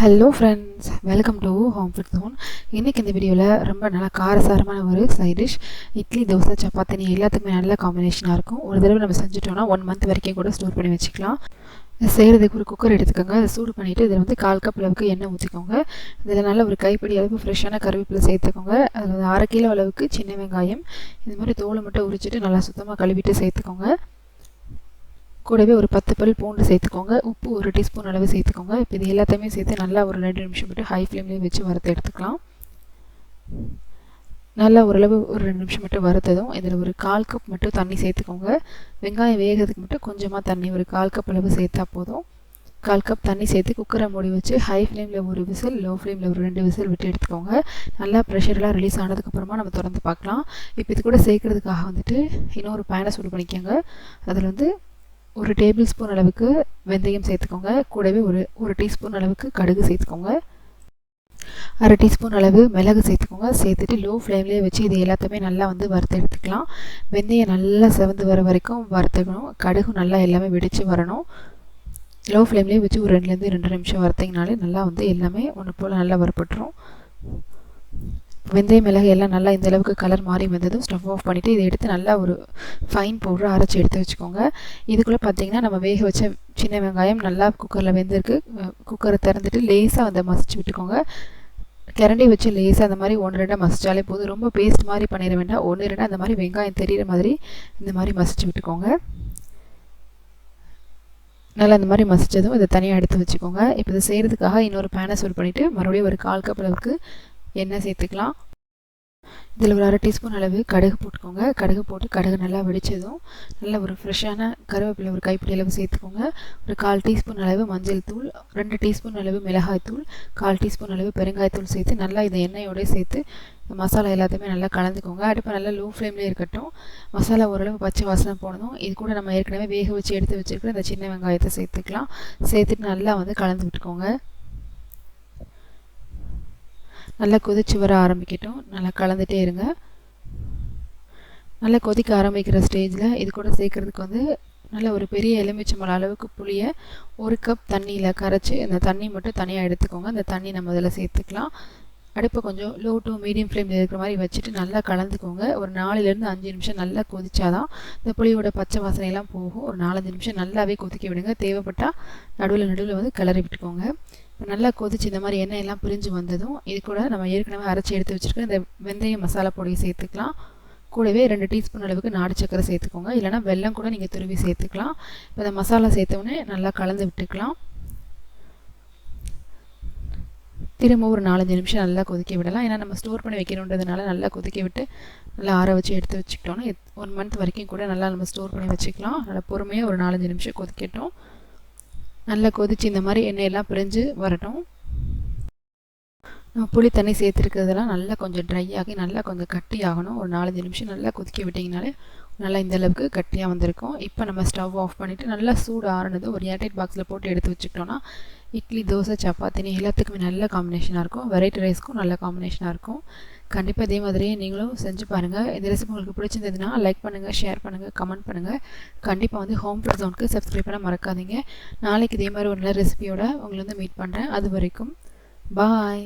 Hello friends welcome to home food zone இன்றைக்கி இந்த வீடியோவில் ரொம்ப நல்லா காரசாரமான ஒரு சைட் டிஷ் இட்லி தோசை சப்பாத்தினி எல்லாத்துக்குமே நல்ல காம்பினேஷனாக இருக்கும். ஒரு தடவை நம்ம செஞ்சுட்டோம்னா ஒன் மந்த் வரைக்கும் கூட ஸ்டோர் பண்ணி வச்சுக்கலாம். செய்கிறதுக்கு ஒரு குக்கர் எடுத்துக்கோங்க. அதை சூடு பண்ணிவிட்டு இதில் வந்து கால் கப் அளவுக்கு எண்ணெய் ஊற்றிக்கோங்க இதில் நல்ல ஒரு கைப்பிடி அளவு ஃப்ரெஷ்ஷான கருவேப்பிலை சேர்த்துக்கோங்க. அதில் அரை கிலோ அளவுக்கு சின்ன வெங்காயம். இந்த மாதிரி தோலை மட்டும் உரிச்சிட்டு நல்லா சுத்தமாக கழுவிட்டு சேர்த்துக்கோங்க. கூடவே ஒரு பத்து பல் பூண்டு சேர்த்துக்கோங்க. உப்பு ஒரு டீஸ்பூன் அளவு சேர்த்துக்கோங்க. இப்போ இது எல்லாத்தையுமே சேர்த்து நல்லா ஒரு ரெண்டு நிமிஷம் மட்டும் ஹை ஃப்ளேம்லேயே வச்சு வறுத்து எடுத்துக்கலாம். நல்லா ஓரளவு ஒரு ரெண்டு நிமிஷம் மட்டும் வறுத்ததும் இதில் ஒரு கால் கப் மட்டும் தண்ணி சேர்த்துக்கோங்க. வெங்காயம் வேகிறதுக்கு மட்டும் கொஞ்சமாக தண்ணி ஒரு கால் கப் அளவு சேர்த்தா போதும். கால் கப் தண்ணி சேர்த்து குக்கரை மூடி வச்சு ஹை ஃப்ளேமில் ஒரு விசில் லோ ஃப்ளேமில் ஒரு ரெண்டு விசில் விட்டு எடுத்துக்கோங்க. நல்லா ப்ரெஷர்லாம் ரிலீஸ் ஆனதுக்கப்புறமா நம்ம திறந்து பார்க்கலாம். இப்போ இது கூட சேர்க்குறதுக்காக வந்துட்டு இன்னொரு பேனை சூடு பண்ணிக்கோங்க. அதில் வந்து ஒரு டேபிள் ஸ்பூன் அளவுக்கு வெந்தயம் சேர்த்துக்கோங்க. கூடவே ஒரு ஒரு டீஸ்பூன் அளவுக்கு கடுகு சேர்த்துக்கோங்க. அரை டீஸ்பூன் அளவு மிளகு சேர்த்துக்கோங்க. சேர்த்துட்டு லோ ஃப்ளேம்லேயே வச்சு இது எல்லாத்தையுமே நல்லா வந்து வறுத்து எடுத்துக்கலாம். வெந்தயம் நல்லா செவந்து வர வரைக்கும் வறுத்துக்கணும். கடுகு நல்லா எல்லாமே வெடித்து வரணும். லோ ஃப்ளேம்லேயே வச்சு ஒரு ரெண்டுலேருந்து ரெண்டு நிமிஷம் வறுத்திங்கனாலே நல்லா வந்து எல்லாமே ஒன்று போல் நல்லா வறுப்பட்டுரும் வெந்தயம் மிளகு எல்லாம் நல்லா இந்த அளவுக்கு கலர் மாறி வந்ததும் ஸ்டவ் ஆஃப் பண்ணிவிட்டு இதை எடுத்து நல்லா ஒரு ஃபைன் பவுடர் அரைச்சி எடுத்து வச்சுக்கோங்க. இதுக்குள்ளே பார்த்தீங்கன்னா நம்ம வேக வச்ச சின்ன வெங்காயம் நல்லா குக்கரில் வெந்திருக்கு. குக்கரை திறந்துட்டு லேசாக வந்து மசிச்சு விட்டுக்கோங்க. கரண்டி வச்சு லேசாக அந்த மாதிரி ஒன்று ரெண்டாக மசிச்சாலே போதும். ரொம்ப பேஸ்ட் மாதிரி பண்ணிட வேண்டாம். ஒன்று ரெண்டாக அந்த மாதிரி வெங்காயம் தெரிகிற மாதிரி இந்த மாதிரி மசிச்சு விட்டுக்கோங்க. நல்லா அந்த மாதிரி மசித்ததும் இதை தனியாக எடுத்து வச்சுக்கோங்க. இப்போ இதை செய்கிறதுக்காக இன்னொரு பேனை சூட் பண்ணிவிட்டு மறுபடியும் ஒரு கால் கப் அளவுக்கு எண்ணெய் சேர்த்துக்கலாம். இதில் ஒரு அரை டீஸ்பூன் அளவு கடுகு போட்டுக்கோங்க. கடுகு போட்டு கடுகு நல்லா வெடித்ததும் நல்ல ஒரு ஃப்ரெஷ்ஷான கருவேப்பிலை ஒரு கைப்பிடி அளவு சேர்த்துக்கோங்க. ஒரு கால் டீஸ்பூன் அளவு மஞ்சள் தூள் ரெண்டு டீஸ்பூன் அளவு மிளகாய் தூள் கால் டீஸ்பூன் அளவு பெருங்காயத்தூள் சேர்த்து நல்லா இந்த எண்ணெயோடய சேர்த்து மசாலா எல்லாத்தையுமே நல்லா கலந்துக்கோங்க. அடுப்பு நல்லா லோ ஃப்ளேம்லேயே இருக்கட்டும். மசாலா ஓரளவு பச்சை வாசனை போனதும் இது கூட நம்ம ஏற்கனவே வேக வச்சு எடுத்து வச்சுருக்கிற இந்த சின்ன வெங்காயத்தை சேர்த்துக்கலாம். சேர்த்துட்டு நல்லா வந்து கலந்து விட்டுக்கோங்க. நல்லா கொதிச்சு வர ஆரம்பிக்கட்டும். நல்லா கலந்துகிட்டே இருங்க. நல்லா கொதிக்க ஆரம்பிக்கிற ஸ்டேஜில் இது கூட சேர்க்குறதுக்கு வந்து நல்ல ஒரு பெரிய எலுமிச்சம்பழம் அளவுக்கு புளியை ஒரு கப் தண்ணியில் கரைச்சி அந்த தண்ணி மட்டும் தனியாக எடுத்துக்கோங்க. அந்த தண்ணி நம்ம அதில் சேர்த்துக்கலாம். அடுப்பை கொஞ்சம் லோ டு மீடியம் ஃப்ளேமில் இருக்கிற மாதிரி வச்சுட்டு நல்லா கலந்துக்கோங்க. ஒரு நாலுலேருந்து அஞ்சு நிமிஷம் நல்லா கொதிச்சாதான் இந்த புளியோட பச்சை வாசனையெல்லாம் போகும். ஒரு நாலஞ்சு நிமிஷம் நல்லாவே கொதிக்க விடுங்க. தேவைப்பட்டால் நடுவில் நடுவில் வந்து கிளறி விட்டுக்கோங்க. நல்லா கொதிச்சு இந்த மாதிரி எண்ணெய் எல்லாம் பிரிஞ்சு வந்ததும் இது கூட நம்ம ஏற்கனவே அரைச்சி எடுத்து வச்சுருக்க இந்த வெந்தய மசாலா பொடியை சேர்த்துக்கலாம். கூடவே ரெண்டு டீஸ்பூன் அளவுக்கு நாடு சக்கரை சேர்த்துக்கோங்க. இல்லைனா வெல்லம் கூட நீங்கள் துருவி சேர்த்துக்கலாம். இப்போ இந்த மசாலா சேர்த்தோடனே நல்லா கலந்து விட்டுக்கலாம். திரும்ப ஒரு நாலஞ்சு நிமிஷம் நல்லா கொதிக்க விடலாம். ஏன்னா நம்ம ஸ்டோர் பண்ணி வைக்கணுன்றதுனால நல்லா கொதிக்க விட்டு நல்லா ஆற வச்சு எடுத்து வச்சுக்கிட்டோன்னா ஒன் மந்த் வரைக்கும் கூட நல்லா நம்ம ஸ்டோர் பண்ணி வச்சுக்கலாம். நல்லா பொறுமையாக ஒரு நாலஞ்சு நிமிஷம் கொதிக்கட்டும். நல்லா கொதித்து இந்த மாதிரி எண்ணெயெல்லாம் பிரிஞ்சு வரட்டும். நம்ம புளி தண்ணி சேர்த்துருக்கிறதெல்லாம் நல்லா கொஞ்சம் ட்ரை ஆகி நல்லா கொஞ்சம் கட்டி ஆகணும். ஒரு நாலஞ்சு நிமிஷம் நல்லா கொதிக்க விட்டிங்கனாலே நல்லா இந்த அளவுக்கு கட்டியாக வந்திருக்கும். இப்போ நம்ம ஸ்டவ் ஆஃப் பண்ணிவிட்டு நல்லா சூடு ஆறுனது ஒரு ஏர்டைட் பாக்ஸில் போட்டு எடுத்து வச்சுக்கிட்டோன்னா இட்லி தோசை சப்பாத்தினி எல்லாத்துக்குமே நல்ல காம்பினேஷனாக இருக்கும். வெரைட்டி ரைஸ்க்கும் நல்ல காம்பினேஷனாக இருக்கும். கண்டிப்பாக இதே மாதிரியே நீங்களும் செஞ்சு பாருங்கள் இந்த ரெசிபி உங்களுக்கு பிடிச்சிருந்ததுன்னா லைக் பண்ணுங்கள் ஷேர் பண்ணுங்கள் கமெண்ட் பண்ணுங்கள் கண்டிப்பாக வந்து ஹோம் ப்ளஸ் ஜோனுக்கு சப்ஸ்கிரைப் பண்ண மறக்காதீங்க. நாளைக்கு இதே மாதிரி ஒரு நல்ல ரெசிபியோட உங்களை வந்து மீட் பண்ணுறேன் அது வரைக்கும் பாய்